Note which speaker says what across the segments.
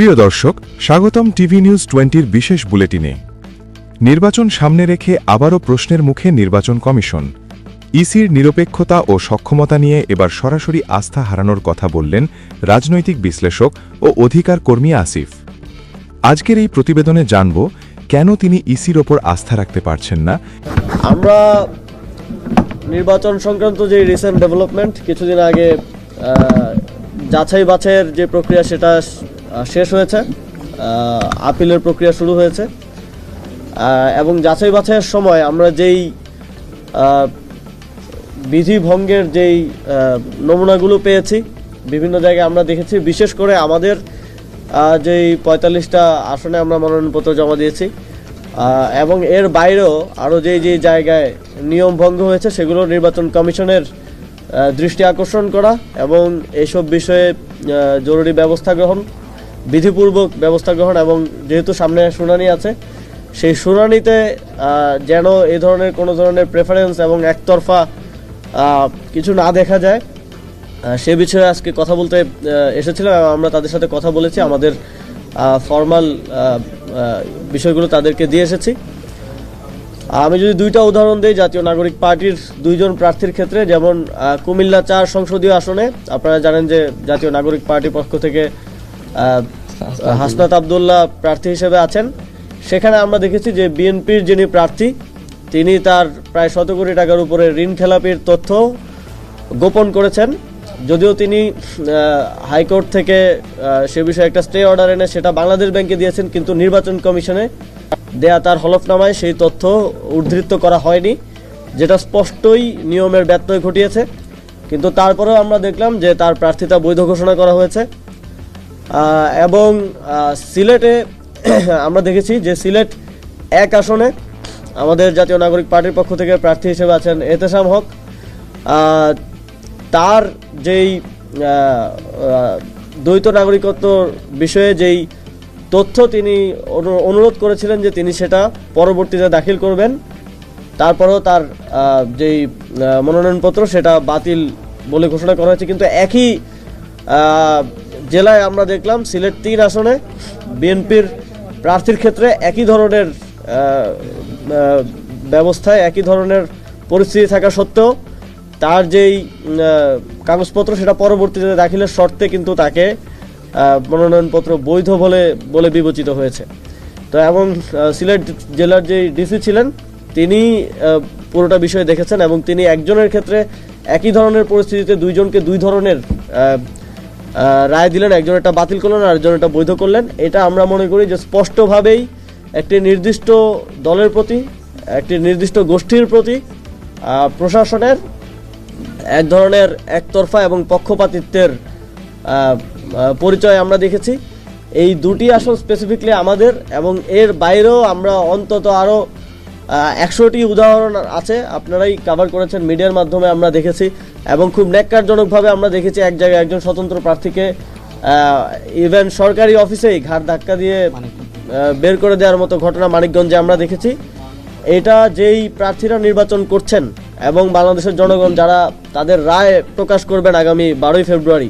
Speaker 1: প্রিয় দর্শক, স্বাগতম টিভি নিউজ টোয়েন্টির বিশেষ বুলেটিনে। নির্বাচন সামনে রেখে আবারও প্রশ্নের মুখে নির্বাচন কমিশন। ইসির নিরপেক্ষতা ও সক্ষমতা নিয়ে এবার সরাসরি আস্থা হারানোর কথা বললেন রাজনৈতিক বিশ্লেষক ও অধিকার কর্মী আসিফ। আজকের এই প্রতিবেদনে জানব, কেন তিনি ইসির ওপর আস্থা রাখতে পারছেন না?
Speaker 2: আমরা নির্বাচন সংক্রান্ত যে রিসেন্ট ডেভেলপমেন্ট কিছুদিন আগে যাচাই বাছাইয়ের যে প্রক্রিয়া, সেটা শেষ হয়েছে। আপিলের প্রক্রিয়া শুরু হয়েছে। এবং যাচাই বাছাইয়ের সময় আমরা যেই বিধি ভঙ্গের যেই নমুনাগুলো পেয়েছি, বিভিন্ন জায়গায় আমরা দেখেছি, বিশেষ করে আমাদের যেই পঁয়তাল্লিশটা আসনে আমরা মনোনয়নপত্র জমা দিয়েছি। এবং এর বাইরেও আরও যেই যেই জায়গায় নিয়ম ভঙ্গ হয়েছে, সেগুলো নির্বাচন কমিশনের দৃষ্টি আকর্ষণ করা এবং এইসব বিষয়ে জরুরি ব্যবস্থা গ্রহণ বিধিপূর্বক ব্যবস্থা গ্রহণ এবং যেহেতু সামনে শুনানি আছে, সেই শুনানিতে যেন এই ধরনের কোনো ধরনের প্রেফারেন্স এবং একতরফা কিছু না দেখা যায়। সে বিষয়ে আজকে কথা বলতে এসেছিলাম এবং আমরা তাদের সাথে কথা বলেছি। আমাদের ফর্মাল বিষয়গুলো তাদেরকে দিয়ে এসেছি। আমি যদি দুইটা উদাহরণ দিই, জাতীয় নাগরিক পার্টির দুইজন প্রার্থীর ক্ষেত্রে, যেমন কুমিল্লা চার সংসদীয় আসনে, আপনারা জানেন যে জাতীয় নাগরিক পার্টির পক্ষ থেকে হাসনাত আবদুল্লাহ প্রার্থী হিসেবে আছেন। সেখানে আমরা দেখেছি যে বিএনপির যিনি প্রার্থী, তিনি তার প্রায় শত কোটি টাকার উপরে ঋণ খেলাপির তথ্য গোপন করেছেন। যদিও তিনি হাইকোর্ট থেকে সে বিষয়ে একটা স্টে অর্ডার এনে সেটা বাংলাদেশ ব্যাংকে দিয়েছেন, কিন্তু নির্বাচন কমিশনে দেয়া তার হলফনামায় সেই তথ্য উদ্ধৃত করা হয়নি, যেটা স্পষ্টই নিয়মের ব্যত্যয় ঘটিয়েছে। কিন্তু তারপরেও আমরা দেখলাম যে তার প্রার্থিতা বৈধ ঘোষণা করা হয়েছে। এবং সিলেটে আমরা দেখেছি যে সিলেট এক আসনে আমাদের জাতীয় নাগরিক পার্টির পক্ষ থেকে প্রার্থী হিসেবে আছেন এতেসাম হক। তার যেই দ্বৈত নাগরিকত্ব বিষয়ে যেই তথ্য তিনি অনু- অনুরোধ করেছিলেন যে তিনি সেটা পরবর্তীতে দাখিল করবেন, তারপরেও তার যেই মনোনয়নপত্র সেটা বাতিল বলে ঘোষণা করা হয়েছে। কিন্তু একই জেলায় আমরা দেখলাম সিলেট তিন আসনে বিএনপির প্রার্থীর ক্ষেত্রে একই ধরনের ব্যবস্থায় একই ধরনের পরিস্থিতি থাকা সত্ত্বেও তার যেই কাগজপত্র সেটা পরবর্তীতে দাখিলের শর্তে কিন্তু তাকে মনোনয়নপত্র বৈধ বলে বলে বিবেচিত হয়েছে। তো এবং সিলেট জেলার যে ডিসি ছিলেন, তিনি পুরোটা বিষয় দেখেছেন এবং তিনি একজনের ক্ষেত্রে একই ধরনের পরিস্থিতিতে দুইজনকে দুই ধরনের রায় দিলেন, একজন এটা বাতিল করলেন আর একজন এটা বৈধ করলেন। এটা আমরা মনে করি যে স্পষ্টভাবেই একটি নির্দিষ্ট দলের প্রতি, একটি নির্দিষ্ট গোষ্ঠীর প্রতি প্রশাসনের এক ধরনের একতরফা এবং পক্ষপাতিত্বের পরিচয় আমরা দেখেছি। এই দুটি আসন স্পেসিফিকলি আমাদের এবং এর বাইরেও আমরা অন্তত আরও একশোটি উদাহরণ আছে, আপনারাই কভার করেছেন মিডিয়ার মাধ্যমে আমরা দেখেছি এবং খুব ন্যাক্কারজনকভাবে আমরা দেখেছি এক জায়গায় একজন স্বতন্ত্র প্রার্থীকে ইভেন সরকারি অফিসেই ঘাট ধাক্কা দিয়ে বের করে দেওয়ার মতো ঘটনা মানিকগঞ্জে আমরা দেখেছি। এটা যেই প্রার্থীরা নির্বাচন করছেন এবং বাংলাদেশের জনগণ যারা তাদের রায় প্রকাশ করবেন আগামী বারোই ফেব্রুয়ারি,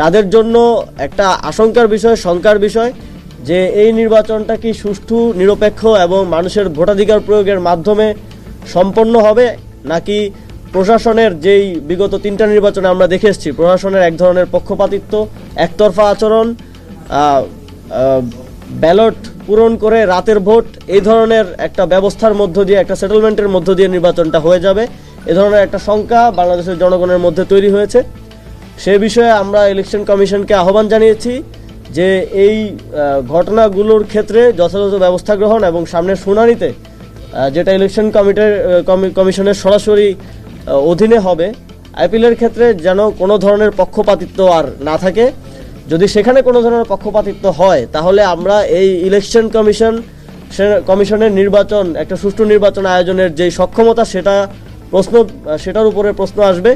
Speaker 2: তাদের জন্য একটা আশঙ্কার বিষয়, শঙ্কার বিষয়। যে এই নির্বাচনটা কি সুষ্ঠু, নিরপেক্ষ এবং মানুষের ভোটাধিকার প্রয়োগের মাধ্যমে সম্পন্ন হবে? নাকি প্রশাসনের যেই বিগত তিনটা নির্বাচনে আমরা দেখে এসেছি, প্রশাসনের এক ধরনের পক্ষপাতিত্ব, একতরফা আচরণ ব্যালট পূরণ করে রাতের ভোট, এই ধরনের একটা ব্যবস্থার মধ্য দিয়ে, একটা সেটেলমেন্টের মধ্য দিয়ে নির্বাচনটা হয়ে যাবে। এ ধরনের একটা শঙ্কা বাংলাদেশের জনগণের মধ্যে তৈরি হয়েছে। সে বিষয়ে আমরা ইলেকশন কমিশনকে আহ্বান জানিয়েছি। যে এই ঘটনাগুলোর ক্ষেত্রে যথাযথ ব্যবস্থা গ্রহণ এবং সামনের শুনানিতে যেটা ইলেকশন কমিটির কমিশনের সরাসরি অধীনে হবে আইপিএলের ক্ষেত্রে যেন কোনো ধরনের পক্ষপাতিত্ব আর না থাকে। যদি সেখানে কোনো ধরনের পক্ষপাতিত্ব হয়, তাহলে আমরা এই ইলেকশন কমিশন কমিশনের নির্বাচন, একটা সুষ্ঠু নির্বাচন আয়োজনের যে সক্ষমতা, সেটা প্রশ্ন, সেটার উপরে প্রশ্ন আসবে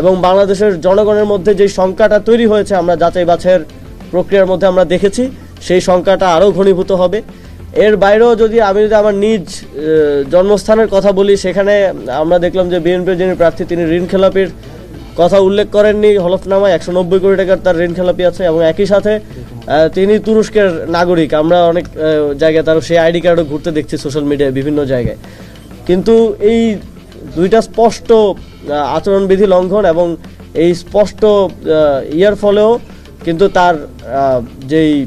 Speaker 2: এবং বাংলাদেশের জনগণের মধ্যে যে শঙ্কাটা তৈরি হয়েছে, আমরা যাচাই বাছাইয়ের প্রক্রিয়ার মধ্যে আমরা দেখেছি, সেই সংখ্যাটা আরও ঘনীভূত হবে। এর বাইরেও যদি আমি যদি আমার নিজ জন্মস্থানের কথা বলি, সেখানে আমরা দেখলাম যে বিএনপির যিনি প্রার্থী, তিনি ঋণ খেলাপির কথা উল্লেখ করেননি। হলফনামায় একশো নব্বই কোটি টাকার তার ঋণ খেলাপি আছে এবং একই সাথে তিনি তুরস্কের নাগরিক। আমরা অনেক জায়গায় তার সেই আইডি কার্ডও ঘুরতে দেখছি সোশ্যাল মিডিয়ায় বিভিন্ন জায়গায়। কিন্তু এই দুইটা স্পষ্ট আচরণবিধি লঙ্ঘন এবং এই স্পষ্ট ইয়ার ফলেও কিন্তু তার যেই আহ,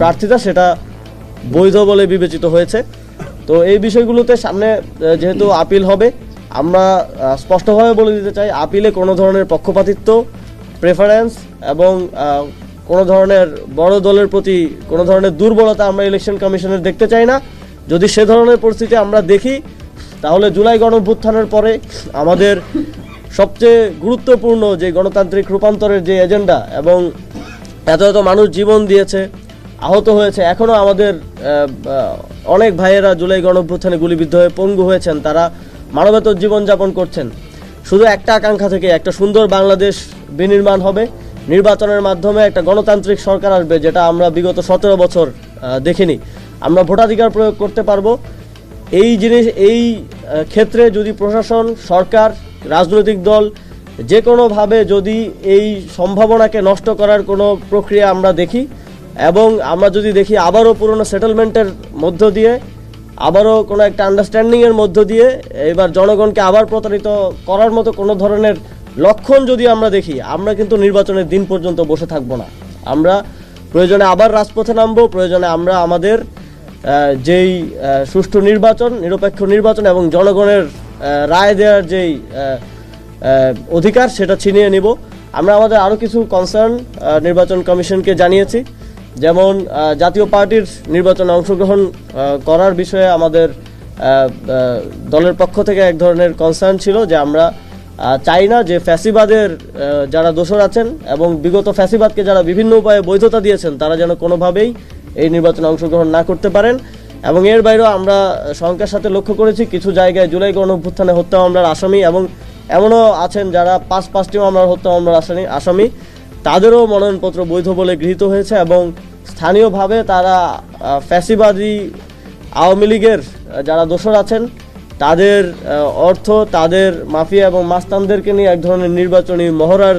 Speaker 2: প্রার্থিতা সেটা বৈধ বলে বিবেচিত হয়েছে। তো এই বিষয়গুলোতে সামনে যেহেতু আপিল হবে আমরা স্পষ্টভাবে বলে দিতে চাই আপিলে কোনো ধরনের পক্ষপাতিত্ব প্রেফারেন্স এবং কোনো ধরনের বড় দলের প্রতি কোনো ধরনের দুর্বলতা আমরা ইলেকশন কমিশনের দেখতে চাই না। যদি সে ধরনের পরিস্থিতি আমরা দেখি তাহলে জুলাই গণভ্যুত্থানের পরে আমাদের সবচেয়ে গুরুত্বপূর্ণ যে গণতান্ত্রিক রূপান্তরের যে এজেন্ডা এবং এত এত মানুষ জীবন দিয়েছে, আহত হয়েছে এখনও আমাদের অনেক ভাইয়েরা জুলাই গণভ্যুত্থানে গুলিবিদ্ধ হয়ে পঙ্গু হয়েছেন, তারা মানবেতর জীবনযাপন করছেন। শুধু একটা আকাঙ্ক্ষা থেকে একটা সুন্দর বাংলাদেশ বিনির্মাণ হবে, নির্বাচনের মাধ্যমে একটা গণতান্ত্রিক সরকার আসবে, যেটা আমরা বিগত সতেরো বছর দেখিনি। আমরা ভোটাধিকার প্রয়োগ করতে পারব। এই জিনিস, এই ক্ষেত্রে যদি প্রশাসন, সরকার রাজনৈতিক দল যে কোনোভাবে যদি এই সম্ভাবনাকে নষ্ট করার কোনো প্রক্রিয়া আমরা দেখি এবং আমরা যদি দেখি আবারও পুরনো সেটেলমেন্টের মধ্য দিয়ে, আবারও কোনো একটা আন্ডারস্ট্যান্ডিংয়ের মধ্য দিয়ে, এবার জনগণকে আবার প্রতারিত করার মতো কোনো ধরনের লক্ষণ যদি আমরা দেখি, আমরা কিন্তু নির্বাচনের দিন পর্যন্ত বসে থাকব না। আমরা প্রয়োজনে আবার রাজপথে নামবো, প্রয়োজনে আমরা আমাদের যেই সুষ্ঠু নির্বাচন, নিরপেক্ষ নির্বাচন এবং জনগণের রায় দেওয়ার যেই অধিকার, সেটা ছিনিয়ে নিব। আমরা আমাদের আরও কিছু কনসার্ন নির্বাচন কমিশনকে জানিয়েছি। যেমন জাতীয় পার্টির নির্বাচনে অংশগ্রহণ করার বিষয়ে আমাদের দলের পক্ষ থেকে এক ধরনের কনসার্ন ছিল যে আমরা চাই না যে ফ্যাসিবাদের যারা দোষর আছেন এবং বিগত ফ্যাসিবাদকে যারা বিভিন্ন উপায়ে বৈধতা দিয়েছেন, তারা যেন কোনোভাবেই এই নির্বাচনে অংশগ্রহণ না করতে পারেন। এবং এর বাইরেও আমরা শঙ্কার সাথে লক্ষ্য করেছি, কিছু জায়গায় জুলাই গণ অভ্যুত্থানে হত্যা মামলার আসামি এবং এমনও আছেন যারা পাঁচ পাঁচটি মামলার হত্যা মামলার আসামি আসামি। তাদেরও মনোনয়নপত্র বৈধ বলে গৃহীত হয়েছে এবং স্থানীয়ভাবে তারা ফ্যাসিবাদী আওয়ামী লীগের যারা দোষর আছেন, তাদের অর্থ, তাদের মাফিয়া এবং মাস্তানদেরকে নিয়ে এক ধরনের নির্বাচনী মহড়ার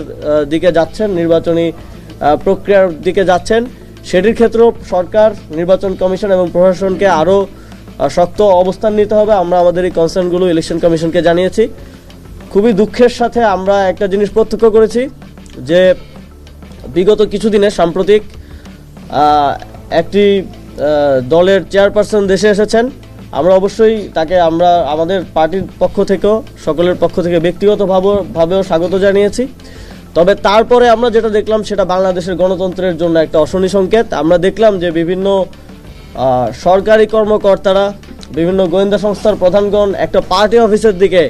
Speaker 2: দিকে যাচ্ছেন, নির্বাচনী প্রক্রিয়ার দিকে যাচ্ছেন। সেটির ক্ষেত্রেও সরকার, নির্বাচন কমিশন এবং প্রশাসনকে আরও শক্ত অবস্থান নিতে হবে। আমরা আমাদের এই কনসার্নগুলো ইলেকশন কমিশনকে জানিয়েছি। খুবই দুঃখের সাথে আমরা একটা জিনিস প্রত্যক্ষ করেছি, যে বিগত কিছুদিনে সাম্প্রতিক একটি দলের চেয়ারপারসন দেশে এসেছেন। আমরা অবশ্যই তাকে আমরা আমাদের পার্টির পক্ষ থেকেও, সকলের পক্ষ থেকে ব্যক্তিগতভাবে ভাবেও স্বাগত জানিয়েছি। তবে তারপরে আমরা যেটা দেখলাম, সেটা বাংলাদেশের গণতন্ত্রের জন্য একটা অশনি সংকেত। আমরা দেখলাম যে বিভিন্ন সরকারি কর্মকর্তারা, বিভিন্ন গোয়েন্দা সংস্থার প্রধানগণ একটা পার্টি অফিসের দিকে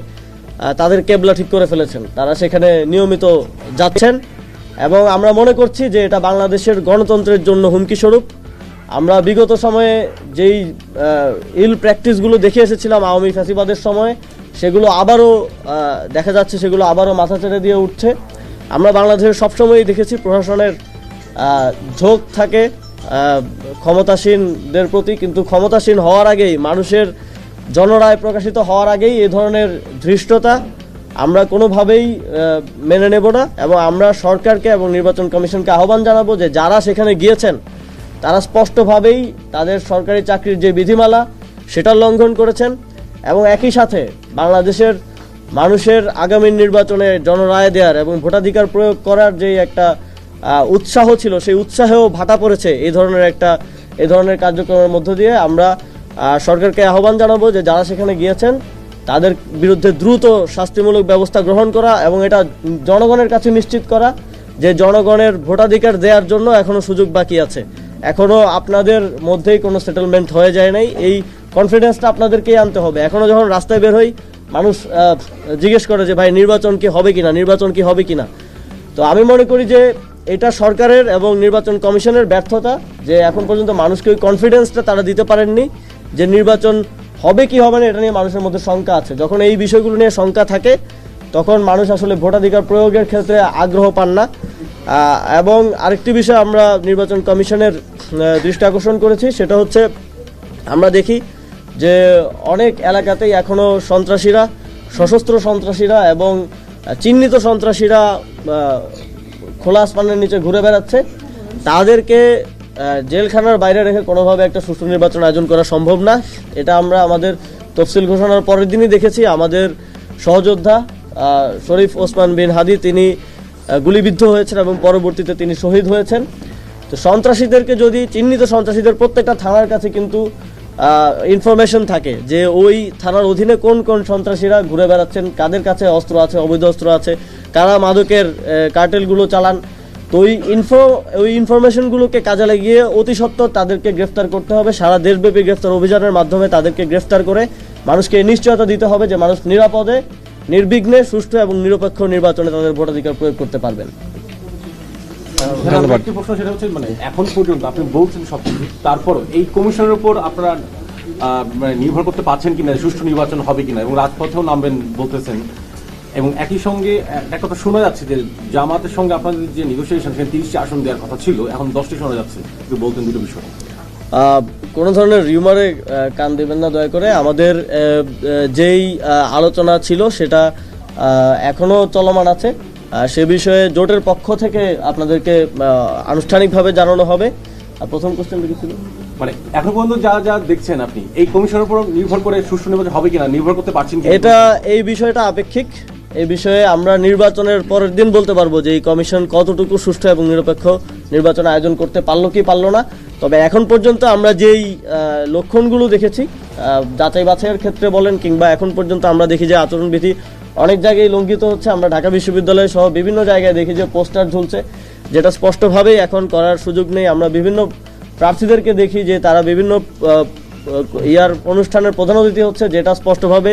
Speaker 2: তাদের কেবলা ঠিক করে ফেলেছেন। তারা সেখানে নিয়মিত যাচ্ছেন। এবং আমরা মনে করছি যে এটা বাংলাদেশের গণতন্ত্রের জন্য হুমকি স্বরূপ। আমরা বিগত সময়ে যেই ইল প্র্যাকটিসগুলো দেখে এসেছিলাম আওয়ামী ফ্যাসিবাদের সময়, সেগুলো আবারও দেখা যাচ্ছে সেগুলো আবারও মাথা চেড়ে দিয়ে উঠছে। আমরা বাংলাদেশের সবসময়ই দেখেছি প্রশাসনের ঝোঁক থাকে ক্ষমতাসীনদের প্রতি, কিন্তু ক্ষমতাসীন হওয়ার আগেই, মানুষের জনরায় প্রকাশিত হওয়ার আগেই এ ধরনের ধৃষ্টতা আমরা কোনোভাবেই মেনে নেব না। এবং আমরা সরকারকে এবং নির্বাচন কমিশনকে আহ্বান জানাব যে যারা সেখানে গিয়েছেন, তারা স্পষ্টভাবেই তাদের সরকারি চাকরির যে বিধিমালা, সেটা লঙ্ঘন করেছেন। এবং একই সাথে বাংলাদেশের মানুষের আগামী নির্বাচনে জনরায় দেওয়ার এবং ভোটাধিকার প্রয়োগ করার যে একটা উৎসাহ ছিল, সেই উৎসাহেও ভাটা পড়েছে এই ধরনের একটা, এই ধরনের কার্যক্রমের মধ্য দিয়ে। আমরা সরকারকে আহ্বান জানাব যে যারা সেখানে গিয়েছেন, তাদের বিরুদ্ধে দ্রুত শাস্তিমূলক ব্যবস্থা গ্রহণ করা এবং এটা জনগণের কাছে নিশ্চিত করা যে জনগণের ভোটাধিকার দেওয়ার জন্য এখনও সুযোগ বাকি আছে। এখনও আপনাদের মধ্যেই কোনো সেটেলমেন্ট হয়ে যায় নাই। এই কনফিডেন্সটা আপনাদেরকেই আনতে হবে। এখনও যখন রাস্তায় বের হই মানুষ জিজ্ঞেস করে যে, ভাই, নির্বাচন কি হবে কিনা? নির্বাচন কি হবে কিনা? তো আমি মনে করি যে, এটা সরকারের এবং নির্বাচন কমিশনের ব্যর্থতা, যে এখন পর্যন্ত মানুষকে ওই কনফিডেন্সটা তারা দিতে পারেননি, যে নির্বাচন হবে কি হবে না, এটা নিয়ে মানুষের মধ্যে শঙ্কা আছে। যখন এই বিষয়গুলো নিয়ে শঙ্কা থাকে, তখন মানুষ আসলে ভোটাধিকার প্রয়োগের ক্ষেত্রে আগ্রহ পান না। এবং আরেকটি বিষয় আমরা নির্বাচন কমিশনের দৃষ্টি আকর্ষণ করেছি, সেটা হচ্ছে আমরা দেখি যে অনেক এলাকাতেই এখনও সন্ত্রাসীরা, সশস্ত্র সন্ত্রাসীরা এবং চিহ্নিত সন্ত্রাসীরা খোলা আসমানের নিচে ঘুরে বেড়াচ্ছে। তাদেরকে জেলখানার বাইরে রেখে কোনোভাবে একটা সুষ্ঠু নির্বাচন আয়োজন করা সম্ভব না। এটা আমরা আমাদের তফসিল ঘোষণার পরের দিনই দেখেছি। আমাদের সহযোদ্ধা শরীফ ওসমান বিন হাদি, তিনি গুলিবিদ্ধ হয়েছেন এবং পরবর্তীতে তিনি শহীদ হয়েছেন। তো সন্ত্রাসীদেরকে যদি, চিহ্নিত সন্ত্রাসীদের প্রত্যেকটা থানার কাছে কিন্তু ইনফরমেশন থাকে যে ওই থানার অধীনে কোন কোন সন্ত্রাসীরা ঘুরে বেড়াচ্ছেন, কাদের কাছে অস্ত্র আছে, অবৈধ অস্ত্র আছে, কারা মাদকের কার্টেলগুলো চালান। তো ওই ইনফো ওই ইনফরমেশনগুলোকে কাজে লাগিয়ে অতি সত্ত্বর তাদেরকে গ্রেফতার করতে হবে। সারা দেশব্যাপী গ্রেফতার অভিযানের মাধ্যমে তাদেরকে গ্রেফতার করে মানুষকে নিশ্চয়তা দিতে হবে যে মানুষ নিরাপদে, নির্বিঘ্নে, সুষ্ঠু এবং নিরপেক্ষ নির্বাচনে তাদের ভোটাধিকার প্রয়োগ করতে পারবেন।
Speaker 3: একটি প্রশ্ন, সেটা হচ্ছে মানে এখন পর্যন্ত আপনি বলছেন সব কিছু তারপর এই কমিশনের উপর আপনারা মানে নির্ভর করতে পারছেন কিনা, সুষ্ঠু নির্বাচন হবে কিনা, এবং রাজপথেও নামবেন বলতেছেন। এবং একই সঙ্গে, একটা কথা শোনা যাচ্ছে যে, জামাতের সঙ্গে আপনাদের যে নেগোসিয়েশন সেখানে তিরিশটি আসন দেওয়ার কথা ছিল, এখন দশটি শোনা যাচ্ছে। একটু বলতেন দুটো বিষয়।
Speaker 2: কোনো ধরনের রিউমারে কান দেবেন না, দয়া করে। আমাদের যেই আলোচনা ছিল, সেটা এখনও চলমান আছে। সে বিষয়ে জোটের পক্ষ থেকে আপনাদেরকে আনুষ্ঠানিকভাবে জানানো হবে। আর প্রথম কোশ্চেন কি ছিল?
Speaker 3: মানে এখন পর্যন্ত যা যা দেখছেন আপনি এই কমিশনের উপর নির্ভর করে সুষ্ঠু নির্বাচন হবে কিনা নির্ভর করতে পারছেন
Speaker 2: এটা এই বিষয়টা আপেক্ষিক। এই বিষয়ে আমরা নির্বাচনের পরের দিন বলতে পারব যে এই কমিশন কতটুকু সুষ্ঠু এবং নিরপেক্ষ নির্বাচন আয়োজন করতে পারল কি পারল না। তবে এখন পর্যন্ত আমরা যেই লক্ষণগুলো দেখেছি যাচাই বাছাইয়ের ক্ষেত্রে বলেন কিংবা এখন পর্যন্ত আমরা দেখি যে আচরণবিধি অনেক জায়গায় লঙ্ঘিত হচ্ছে। আমরা ঢাকা বিশ্ববিদ্যালয় সহ বিভিন্ন জায়গায় দেখি যে পোস্টার ঝুলছে, যেটা স্পষ্টভাবেই এখন করার সুযোগ নেই। আমরা বিভিন্ন প্রার্থীদেরকে দেখি যে তারা বিভিন্ন ইয়ার অনুষ্ঠানের প্রধান অতিথি হচ্ছে, যেটা স্পষ্টভাবে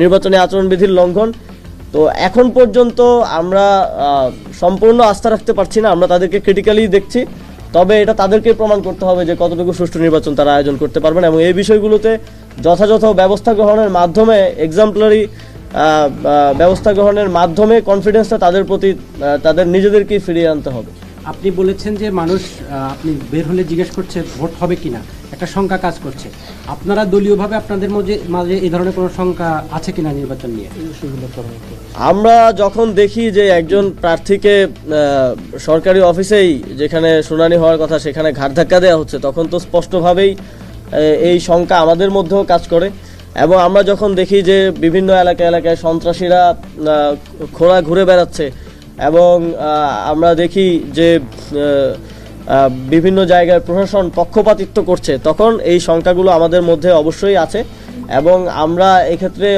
Speaker 2: নির্বাচনী আচরণবিধির লঙ্ঘন। তো এখন পর্যন্ত আমরা সম্পূর্ণ আস্থা রাখতে পারছি না। আমরা তাদেরকে ক্রিটিক্যালি দেখছি। তবে এটা তাদেরকে প্রমাণ করতে হবে যে কতটুকু সুষ্ঠু নির্বাচন তারা আয়োজন করতে পারবেন এবং এই বিষয়গুলোতে যথাযথ ব্যবস্থা গ্রহণের মাধ্যমে এক্সাম্পলারি ব্যবস্থা গ্রহণের মাধ্যমে কনফিডেন্সটা তাদের প্রতি তাদের নিজেদেরকেই ফিরিয়ে আনতে হবে।
Speaker 4: আপনি বলেছেন যে মানুষ আপনি বের হলে জিজ্ঞেস করছে ভোট হবে কিনা একটা শঙ্কা কাজ করছে। আপনারা দলীয়ভাবে আপনাদের মাঝে মাঝে এই ধরনের কোনো শঙ্কা আছে কিনা নির্বাচন নিয়ে?
Speaker 2: আমরা যখন দেখি যে একজন প্রার্থীকে সরকারি অফিসেই যেখানে শুনানি হওয়ার কথা সেখানে ঘাট ধাক্কা দেওয়া হচ্ছে তখন তো স্পষ্টভাবেই এই শঙ্কা আমাদের মধ্যেও কাজ করে। এবং আমরা যখন দেখি যে বিভিন্ন এলাকা এলাকায় সন্ত্রাসীরা খোলা ঘুরে বেড়াচ্ছে এবং আমরা দেখি যে বিভিন্ন জায়গায় প্রশাসন পক্ষপাতিত্ব করছে, তখন এই সংখ্যাগুলো আমাদের মধ্যে অবশ্যই আছে এবং আমরা এক্ষেত্রে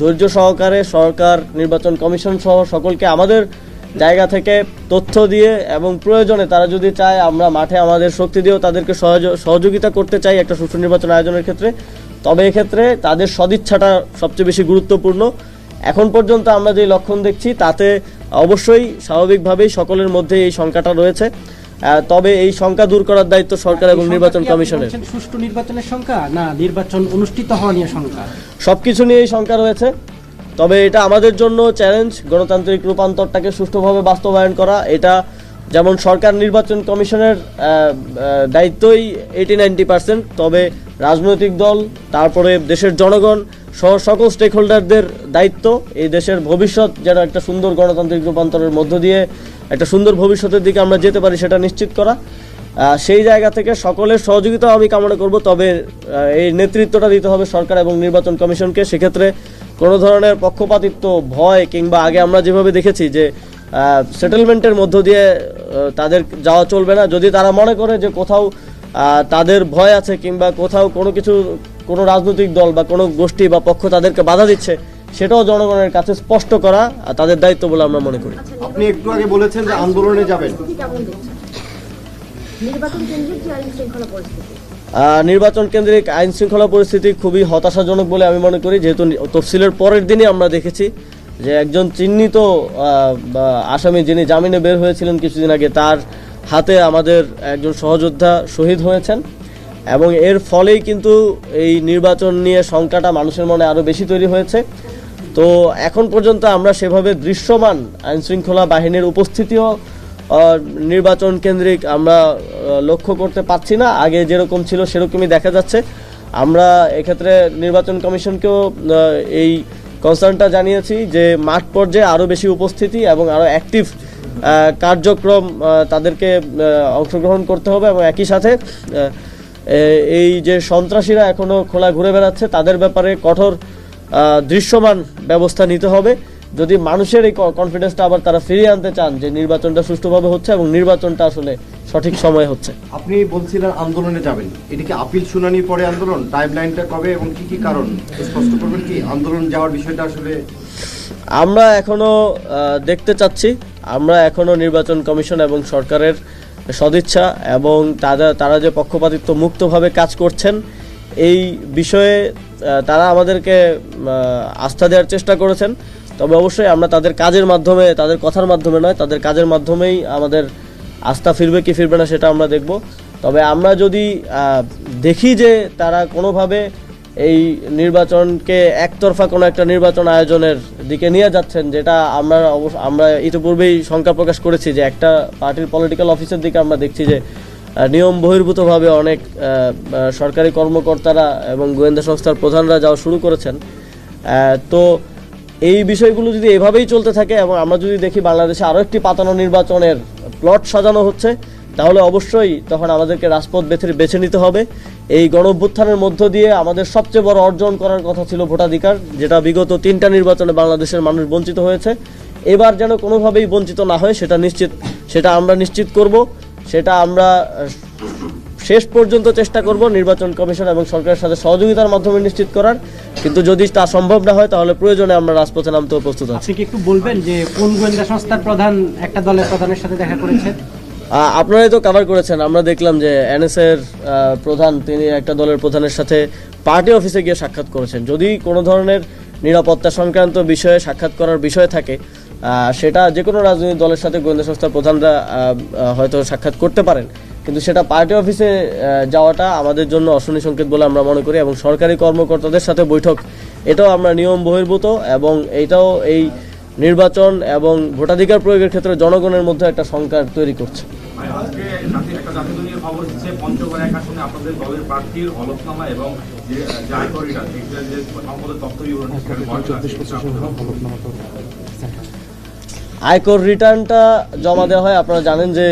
Speaker 2: ধৈর্য সহকারে সরকার, নির্বাচন কমিশন সহ সকলকে আমাদের জায়গা থেকে তথ্য দিয়ে এবং প্রয়োজনে তারা যদি চায়, আমরা মাঠে আমাদের শক্তি দিয়েও তাদেরকে সহযোগিতা করতে চাই একটা সুষ্ঠু নির্বাচন আয়োজনের ক্ষেত্রে তবে এক্ষেত্রে তাদের সদিচ্ছাটা সবচেয়ে বেশি গুরুত্বপূর্ণ। এখন পর্যন্ত আমরা যে লক্ষণ দেখছি তাতে অবশ্যই স্বাভাবিকভাবেই সকলের মধ্যে এই সংখ্যাটা রয়েছে। তবে এই সংখ্যা দূর করার দায়িত্ব সরকার এবং নির্বাচন
Speaker 4: সংখ্যা
Speaker 2: কমিশনের।
Speaker 4: সুষ্ঠু নির্বাচনের সংখ্যা না নির্বাচন অনুষ্ঠিত হওয়া নিয়ে সংখ্যা
Speaker 2: সবকিছু নিয়েই শঙ্কা রয়েছে। তবে এটা আমাদের জন্য চ্যালেঞ্জ গণতান্ত্রিক রূপান্তরটাকে সুষ্ঠুভাবে বাস্তবায়ন করা। এটা যেমন সরকার নির্বাচন কমিশনের দায়িত্বই এইটি নাইনটি পার্সেন্ট তবে রাজনৈতিক দল, তারপরে দেশের জনগণ সহ সকল স্টেক হোল্ডারদের দায়িত্ব। এই দেশের ভবিষ্যৎ যেন একটা সুন্দর গণতান্ত্রিক রূপান্তরের মধ্য দিয়ে একটা সুন্দর ভবিষ্যতের দিকে আমরা যেতে পারি সেটা নিশ্চিত করা। সেই জায়গা থেকে সকলের সহযোগিতাও আমি কামনা করব, তবে এই নেতৃত্বটা দিতে হবে সরকার এবং নির্বাচন কমিশনকে। সেক্ষেত্রে কোনো ধরনের পক্ষপাতিত্ব, ভয় কিংবা আগে আমরা যেভাবে দেখেছি যে সেটেলমেন্টের মধ্য দিয়ে তাদের যাওয়া চলবে না। যদি তারা মনে করে যে কোথাও তাদের ভয় আছে কিংবা কোথাও কোনো কিছু কোনো রাজনৈতিক দল বা কোনো গোষ্ঠী বা পক্ষ তাদেরকে বাধা দিচ্ছে সেটাও জনগণের কাছে স্পষ্ট করা তাদের দায়িত্ব বলে আমরা মনে করি।
Speaker 5: আপনি একটু আগে বলেছেন যে আন্দোলনে যাবেন।
Speaker 6: নির্বাচন কেন্দ্রিক আইন শৃঙ্খলা পরিস্থিতি
Speaker 2: খুবই হতাশাজনক বলে আমি মনে করি। যেহেতু তফসিলের পরের দিনই আমরা দেখেছি যে একজন চিহ্নিত আসামি যিনি জামিনে বের হয়েছিলেন কিছুদিন আগে, তার হাতে আমাদের একজন সহযোদ্ধা শহীদ হয়েছেন। এবং এর ফলেই কিন্তু এই নির্বাচন নিয়ে শঙ্কাটা মানুষের মনে আরও বেশি তৈরি হয়েছে। তো এখন পর্যন্ত আমরা সেভাবে দৃশ্যমান আইনশৃঙ্খলা বাহিনীর উপস্থিতিও নির্বাচন কেন্দ্রিক আমরা লক্ষ্য করতে পারছি না। আগে যেরকম ছিল সেরকমই দেখা যাচ্ছে। আমরা এক্ষেত্রে নির্বাচন কমিশনকেও এই কনসার্নটা জানিয়েছি যে মাঠ পর্যায়ে আরও বেশি উপস্থিতি এবং আরও অ্যাক্টিভ কার্যক্রম তাদেরকে অংশগ্রহণ করতে হবে এবং একই সাথে এই যে সন্ত্রাসীরা এখনও খোলা ঘুরে বেড়াচ্ছে, তাদের ব্যাপারে কঠোর দৃশ্যমান ব্যবস্থা নিতে হবে। যদি মানুষের এই কনফিডেন্সটা আবার তারা ফিরিয়ে আনতে চান যে নির্বাচনটা সুষ্ঠুভাবে হচ্ছে এবং নির্বাচনটা আসলে সঠিক সময়ে হচ্ছে।
Speaker 5: আপনি বলছিলেন আন্দোলনে যাবেন। এদিকে আপিল শুনানির পরে আন্দোলন? টাইম লাইনটা কবে এবং কি কি কারণ? স্পষ্ট করবেন কি? আন্দোলন যাওয়ার বিষয়টা আসলে
Speaker 2: আমরা এখনও দেখতে চাচ্ছি। আমরা এখনও নির্বাচন কমিশন এবং সরকারের সদিচ্ছা এবং তারা তারা যে পক্ষপাতিত্ব মুক্তভাবে কাজ করছেন এই বিষয়ে তারা আমাদেরকে আস্থা দেওয়ার চেষ্টা করেছেন। তবে অবশ্যই আমরা তাদের কাজের মাধ্যমে, তাদের কথার মাধ্যমে নয়, তাদের কাজের মাধ্যমেই আমাদের আস্থা ফিরবে কি ফিরবে না সেটা আমরা দেখব। তবে আমরা যদি দেখি যে তারা কোনোভাবে এই নির্বাচনকে একতরফা কোনো একটা নির্বাচন আয়োজনের দিকে নিয়ে যাচ্ছেন, যেটা আমরা আমরা ইতিপূর্বেই শঙ্কা প্রকাশ করেছি যে একটা পার্টির পলিটিক্যাল অফিসের দিকে আমরা দেখছি যে নিয়ম বহির্ভূতভাবে অনেক সরকারি কর্মকর্তারা এবং গোয়েন্দা সংস্থার প্রধানরা যাওয়া শুরু করেছেন। তো এই বিষয়গুলো যদি এভাবেই চলতে থাকে এবং আমরা যদি দেখি বাংলাদেশে আরও একটি পাতানো নির্বাচনের প্লট সাজানো হচ্ছে, তাহলে অবশ্যই তখন আমাদেরকে রাজপথ বেছে বেছে নিতে হবে। এই গণ অভ্যুত্থানের মধ্য দিয়ে আমাদের সবচেয়ে বড় অর্জন করার কথা ছিল ভোটাধিকার, যেটা বিগত তিনটা নির্বাচনে বাংলাদেশের মানুষ বঞ্চিত হয়েছে। এবার যেন কোনোভাবেই বঞ্চিত না হয়, সেটা নিশ্চিত সেটা আমরা নিশ্চিত করব। সেটা আমরা শেষ পর্যন্ত চেষ্টা করব নির্বাচন কমিশন এবং সরকারের সাথে সহযোগিতার মাধ্যমে নিশ্চিত করার। কিন্তু যদি তা সম্ভব না হয় তাহলে প্রয়োজনে আমরা রাজপথে নামতেও প্রস্তুত আছি।
Speaker 4: আপনি কি একটু বলবেন যে কোন গোয়েন্দা সংস্থার প্রধান একটা দলের প্রধানের সাথে দেখা করেছেন?
Speaker 2: আপনারাই তো কভার করেছেন। আমরা দেখলাম যে এনএসএর প্রধান তিনি একটা দলের প্রধানের সাথে পার্টি অফিসে গিয়ে সাক্ষাৎ করেছেন। যদি কোনো ধরনের নিরাপত্তা সংক্রান্ত বিষয়ে সাক্ষাৎ করার বিষয় থাকে সেটা যে কোনো রাজনৈতিক দলের সাথে গোয়েন্দা সংস্থার প্রধানরা হয়তো সাক্ষাৎ করতে পারেন। কিন্তু সেটা পার্টি অফিসে যাওয়াটা আমাদের জন্য অশনি সংকেত বলে আমরা মনে করি এবং সরকারি কর্মকর্তাদের সাথে বৈঠক। এটাও আমরা নিয়ম বহির্ভূত এবং এইটাও এই নির্বাচন এবং ভোটাধিকার প্রয়োগের ক্ষেত্রে জনগণের মধ্যে একটা সংকার তৈরি করছে।
Speaker 7: আজকে একটা জাতীয় খবর হচ্ছে পঞ্চগড় এক আসনে আপনাদের দলের প্রার্থীর হলফনামা এবং
Speaker 2: আয়কর রিটার্নটা জমা দেওয়া হয় আপনারা জানেন যে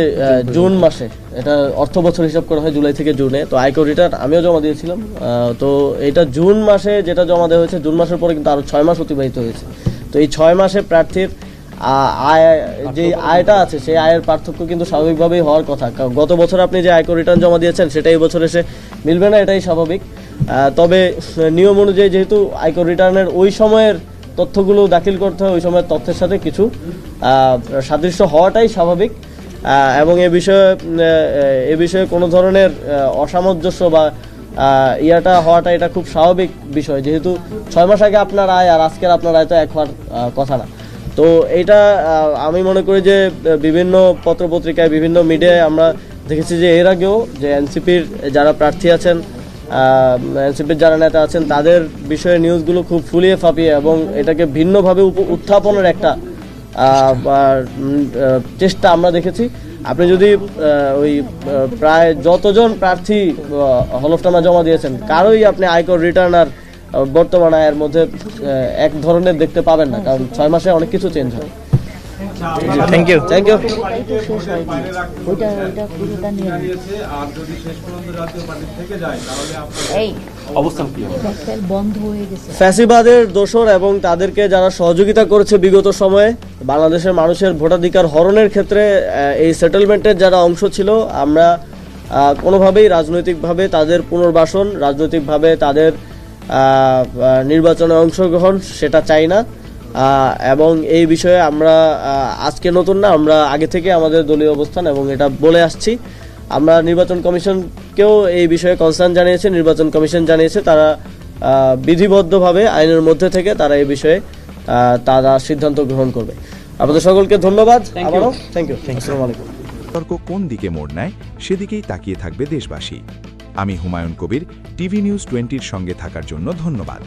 Speaker 2: জুন মাসে। এটা অর্থ বছর হিসাব করা হয় জুলাই থেকে জুনে। তো আয়কর রিটার্ন আমিও জমা দিয়েছিলাম। তো এটা জুন মাসে যেটা জমা দেওয়া হয়েছে জুন মাসের পরে কিন্তু আরও ছয় মাস অতিবাহিত হয়েছে। তো এই ছয় মাসে প্রার্থীর আয় যে আয়টা আছে সেই আয়ের পার্থক্য কিন্তু স্বাভাবিকভাবেই হওয়ার কথা। কারণ গত বছর আপনি যে আয়কর রিটার্ন জমা দিয়েছেন সেটা এই বছর এসে মিলবে না এটাই স্বাভাবিক। তবে নিয়ম অনুযায়ী যেহেতু আয়কর রিটার্নের ওই সময়ের তথ্যগুলো দাখিল করতে হয় ওই সময়ের তথ্যের সাথে কিছু সাদৃশ্য হওয়াটাই স্বাভাবিক। এবং এ বিষয়ে এ বিষয়ে কোনো ধরনের অসামঞ্জস্য বা ইয়াটা হওয়াটা এটা খুব স্বাভাবিক বিষয়। যেহেতু ছয় মাস আগে আপনার আয় আর আজকের আপনার আয় তো এক হওয়ার কথা না। তো আহ, আমি মনে করি যে বিভিন্ন পত্রপত্রিকায় বিভিন্ন মিডিয়ায় আমরা দেখেছি যে এর আগেও যে এনসিপির যারা প্রার্থী আছেন এনসিপির যারা নেতা আছেন, তাদের বিষয়ে নিউজগুলো খুব ফুলিয়ে ফাঁপিয়ে এবং এটাকে ভিন্নভাবে উত্থাপনের একটা চেষ্টা আমরা দেখেছি। আপনি যদি ওই প্রায় যতজন প্রার্থী হলফনামা জমা দিয়েছেন, কারোই আপনি আয়কর রিটার্ন আর বর্তমান আয়ের মধ্যে এক ধরনের দেখতে পাবেন না, কারণ ছয় মাসে অনেক কিছু চেঞ্জ হয়। থ্যাংক ইউ থ্যাংক ইউ
Speaker 6: ওইটা ওইটা পুরোটা নিয়ে
Speaker 7: আর যদি শেষ পর্যন্ত জাতীয় পার্টি থেকে যায় তাহলে
Speaker 6: এই
Speaker 3: অবস্থান কি?
Speaker 6: বন্ধ হয়ে গেছে।
Speaker 2: ফ্যাসিবাদের দোসর এবং তাদেরকে যারা সহযোগিতা করেছে বিগত সময়ে বাংলাদেশের মানুষের ভোটাধিকার হরণের ক্ষেত্রে এই সেটেলমেন্টের যারা অংশ ছিল আমরা আহ, কোনোভাবেই রাজনৈতিকভাবে তাদের পুনর্বাসন রাজনৈতিকভাবে তাদের নির্বাচনে অংশগ্রহণ সেটা চাই না। এবং এই বিষয়ে আমরা আজকে নতুন না আমরা আগে থেকে আমাদের দলীয় অবস্থান এবং এটা বলে আসছি। আমরা নির্বাচন কমিশনকেও এই বিষয়ে কনসার্ন জানিয়েছে নির্বাচন কমিশন জানিয়েছে তারা বিধিবদ্ধভাবে আইনের মধ্যে থেকে তারা এই বিষয়ে আহ, তারা সিদ্ধান্ত গ্রহণ করবে। আপনাদের সকলকে ধন্যবাদ। আবারও থ্যাংক ইউ আসসালামু আলাইকুম।
Speaker 1: তর্ক কোন দিকে মোড় নেয় সেদিকেই তাকিয়ে থাকবে দেশবাসী। আমি হুমায়ুন কবির টিভি নিউজ টোয়েন্টির সঙ্গে থাকার জন্য ধন্যবাদ।